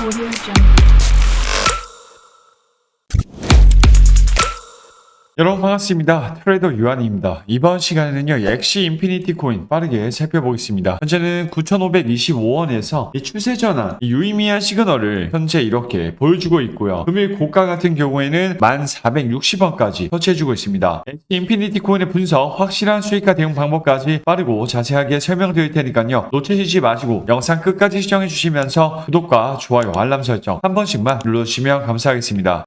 Audio Jungle. 여러분 반갑습니다. 트레이더 유한입니다. 이번 시간에는요, 엑시 인피니티 코인 빠르게 살펴보겠습니다. 현재는 9,525원에서 이 추세 전환, 이 유의미한 시그널을 현재 이렇게 보여주고 있고요. 금일 고가 같은 경우에는 1,460원까지 터치해주고 있습니다. 엑시 인피니티 코인의 분석, 확실한 수익화 대응 방법까지 빠르고 자세하게 설명드릴 테니까요. 놓치시지 마시고 영상 끝까지 시청해주시면서 구독과 좋아요, 알람 설정 한 번씩만 눌러주시면 감사하겠습니다.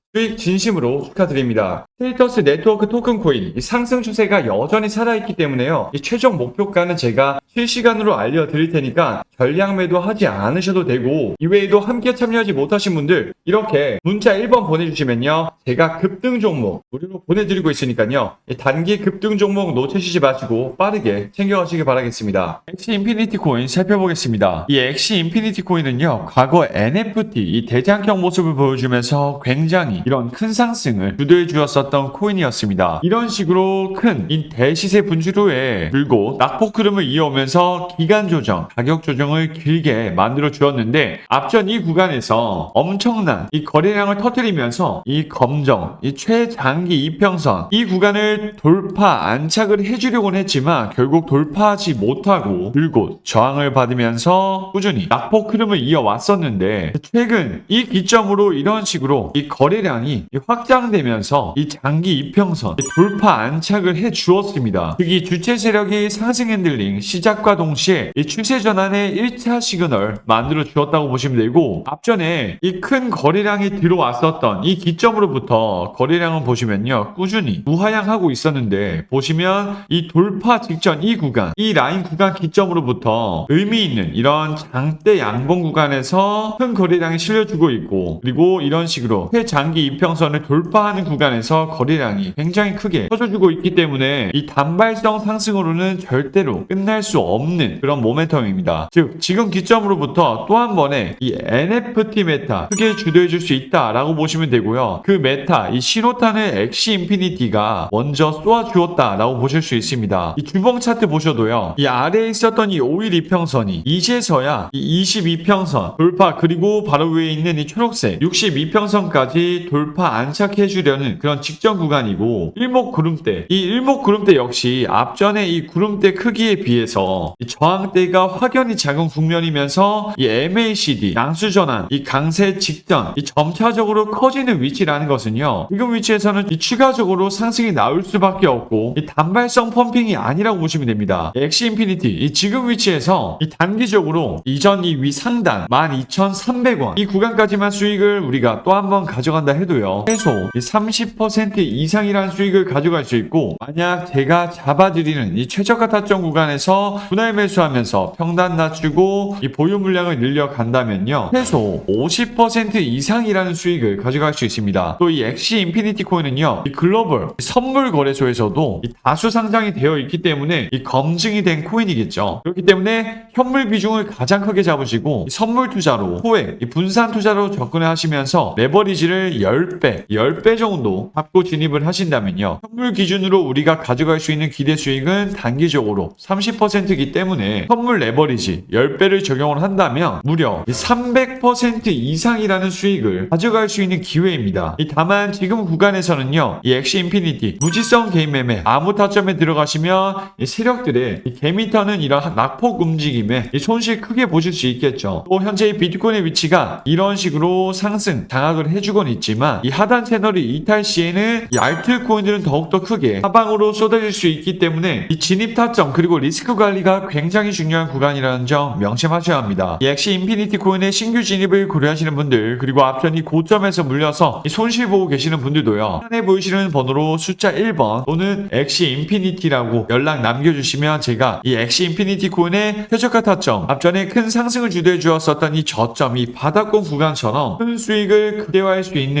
수익 진심으로 축하드립니다. 스테이터스 네트워크 토큰 코인 이 상승 추세가 여전히 살아있기 때문에요. 이 최종 목표가는 제가 실시간으로 알려드릴 테니까 전량 매도하지 않으셔도 되고 이외에도 함께 참여하지 못하신 분들 이렇게 문자 1번 보내주시면요. 제가 급등 종목 무료로 보내드리고 있으니까요. 이 단기 급등 종목 놓치시지 마시고 빠르게 챙겨가시기 바라겠습니다. 엑시 인피니티 코인 살펴보겠습니다. 이 엑시 인피니티 코인은요. 과거 NFT 이 대장경 모습을 보여주면서 굉장히 이런 큰 상승을 주도해 주었었던 코인이었습니다. 이런 식으로 큰 이 대시세 분출 후에 불고 낙폭 흐름을 이어오면서 기간 조정, 가격 조정을 길게 만들어 주었는데 앞전 이 구간에서 엄청난 이 거래량을 터뜨리면서 이 검정, 이 최장기 이평선 이 구간을 돌파 안착을 해주려고는 했지만 결국 돌파하지 못하고 불고 저항을 받으면서 꾸준히 낙폭 흐름을 이어왔었는데 최근 이 기점으로 이런 식으로 이 거래량 이 확장되면서 이 장기 이평선 이 돌파 안착을 해 주었습니다. 특히 주체 세력이 상승 핸들링 시작과 동시에 이 추세 전환의 1차 시그널 만들어 주었다고 보시면 되고 앞전에 이 큰 거래량이 들어왔었던 이 기점으로부터 거래량은 보시면요 꾸준히 우하향하고 있었는데 보시면 이 돌파 직전 이 구간 이 라인 구간 기점으로부터 의미 있는 이런 장대 양봉 구간에서 큰 거래량이 실려주고 있고 그리고 이런 식으로 최장기 이평선을 돌파하는 구간에서 거래량이 굉장히 크게 터져주고 있기 때문에 이 단발성 상승으로는 절대로 끝날 수 없는 그런 모멘텀입니다. 즉 지금 기점으로부터 또 한 번의 이 NFT 메타 크게 주도해 줄 수 있다라고 보시면 되고요. 그 메타 이 신호탄을 엑시 인피니티가 먼저 쏘아 주었다라고 보실 수 있습니다. 이 주봉 차트 보셔도요. 이 아래에 있었던 이 5일 이평선이 이제서야 이 22평선 돌파 그리고 바로 위에 있는 이 초록색 62평선까지 돌파 안착해 주려는 그런 직전 구간이고 일목 구름대. 이 일목 구름대 역시 앞전에 이 구름대 크기에 비해서 이 저항대가 확연히 작은 국면이면서 이 MACD 양수 전환 이 강세 직전 이 점차적으로 커지는 위치라는 것은요 지금 위치에서는 이 추가적으로 상승이 나올 수밖에 없고 이 단발성 펌핑이 아니라고 보시면 됩니다. 엑시 인피니티. 이 지금 위치에서 이 단기적으로 이전 이 위 상단 12,300원. 이 구간까지만 수익을 우리가 또 한번 가져간다 해도요. 최소 이30% 이상이라는 수익을 가져갈 수 있고 만약 제가 잡아드리는 이 최저가 타점 구간에서 분할 매수하면서 평단 낮추고 이 보유 물량을 늘려간다면요. 최소 50% 이상이라는 수익을 가져갈 수 있습니다. 또 이 엑시 인피니티 코인은요. 이 글로벌 선물 거래소에서도 이 다수 상장이 되어 있기 때문에 이 검증이 된 코인이겠죠. 그렇기 때문에 현물 비중을 가장 크게 잡으시고 이 선물 투자로 이 분산 투자로 접근을 하시면서 레버리지를 10배, 10배 정도 받고 진입을 하신다면요. 선물 기준으로 우리가 가져갈 수 있는 기대 수익은 단기적으로 30%이기 때문에 선물 레버리지 10배를 적용을 한다면 무려 300% 이상이라는 수익을 가져갈 수 있는 기회입니다. 이 다만 지금 구간에서는요. 이 엑시 인피니티 무지성 개인 매매 아무 타점에 들어가시면 이 세력들의 이 개미터는 이런 낙폭 움직임에 이 손실 크게 보실 수 있겠죠. 또 현재 이 비트코인의 위치가 이런 식으로 상승 장악을 해주곤 있지 만 이 하단 채널이 이탈 시에는 이 알트코인들은 더욱더 크게 하방으로 쏟아질 수 있기 때문에 이 진입 타점 그리고 리스크 관리가 굉장히 중요한 구간이라는 점 명심하셔야 합니다. 이 엑시 인피니티 코인의 신규 진입을 고려하시는 분들 그리고 앞전 이 고점에서 물려서 이 손실 보고 계시는 분들도요. 하단에 보이시는 번호로 숫자 1번 또는 엑시 인피니티라고 연락 남겨주시면 제가 이 엑시 인피니티 코인의 최저가 타점 앞전에 큰 상승을 주도해 주었었던 이 저점 이 바닥권 구간처럼 큰 수익을 극대화할 수 있는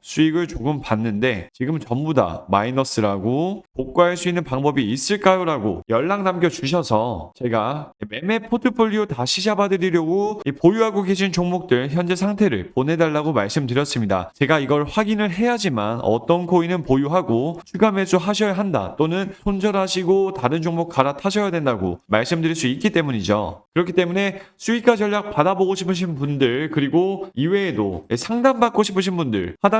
수익을 조금 봤는데 지금 전부 다 마이너스라고 복구할 수 있는 방법이 있을까요?라고 연락 남겨주셔서 제가 매매 포트폴리오 다시 잡아드리려고 이 보유하고 계신 종목들 현재 상태를 보내달라고 말씀드렸습니다. 제가 이걸 확인을 해야지만 어떤 코인은 보유하고 추가 매수 하셔야 한다 또는 손절하시고 다른 종목 갈아타셔야 된다고 말씀드릴 수 있기 때문이죠. 그렇기 때문에 수익화 전략 받아보고 싶으신 분들 그리고 이외에도 상담받고 싶으신 분들 하단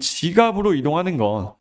지갑으로 이동하는 건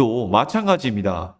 도 마찬가지입니다.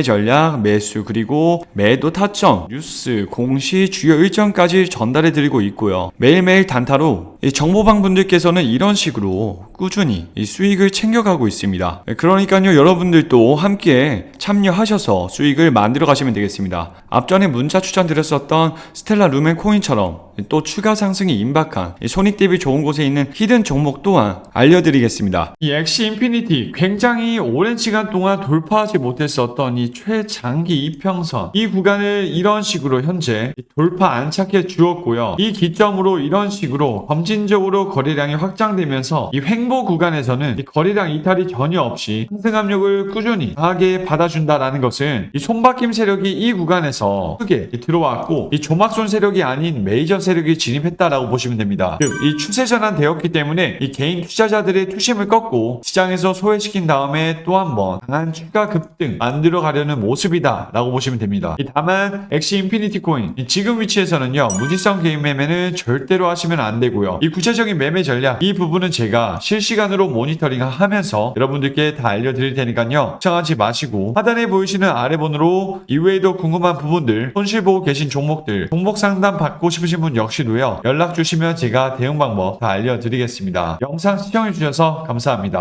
전략, 매수 그리고 매도 타점, 뉴스, 공시, 주요 일정까지 전달해 드리고 있고요. 매일매일 단타로 이 정보방 분들께서는 이런 식으로 꾸준히 이 수익을 챙겨가고 있습니다. 그러니까요, 여러분들도 함께 참여하셔서 수익을 만들어 가시면 되겠습니다. 앞전에 문자 추천드렸었던 스텔라 루멘 코인처럼 또 추가 상승이 임박한 이 손익 대비 좋은 곳에 있는 히든 종목 또한 알려드리겠습니다. 이 엑시 인피니티 굉장히 오랜 시간 동안 돌파하지 못했었던 이 최장기 이평선 이 구간을 이런 식으로 현재 돌파 안착해 주었고요. 이 기점으로 이런 식으로 점진적으로 거래량이 확장되면서 이 횡보 구간에서는 이 거래량 이탈이 전혀 없이 상승 압력을 꾸준히 강하게 받아준다라는 것은 이 손바뀜 세력이 이 구간에서 크게 들어왔고 이 조막손 세력이 아닌 메이저 세력 이 진입했다라고 보시면 됩니다. 즉 이 추세 전환 되었기 때문에 이 개인 투자자들의 투심을 꺾고 시장에서 소외시킨 다음에 또 한 번 강한 추가 급등 만들어 가려는 모습이다라고 보시면 됩니다. 이 다만 엑시 인피니티 코인 이 지금 위치에서는요 무지성 개인 매매는 절대로 하시면 안 되고요. 이 구체적인 매매 전략 이 부분은 제가 실시간으로 모니터링 하면서 여러분들께 다 알려드릴 테니까요 걱정하지 마시고 하단에 보이시는 아래 번호로 이외에도 궁금한 부분들 손실 보고 계신 종목들 종목 상담 받고 싶으신 분 역시도요 연락 주시면 제가 대응 방법 다 알려드리겠습니다. 영상 시청해 주셔서 감사합니다.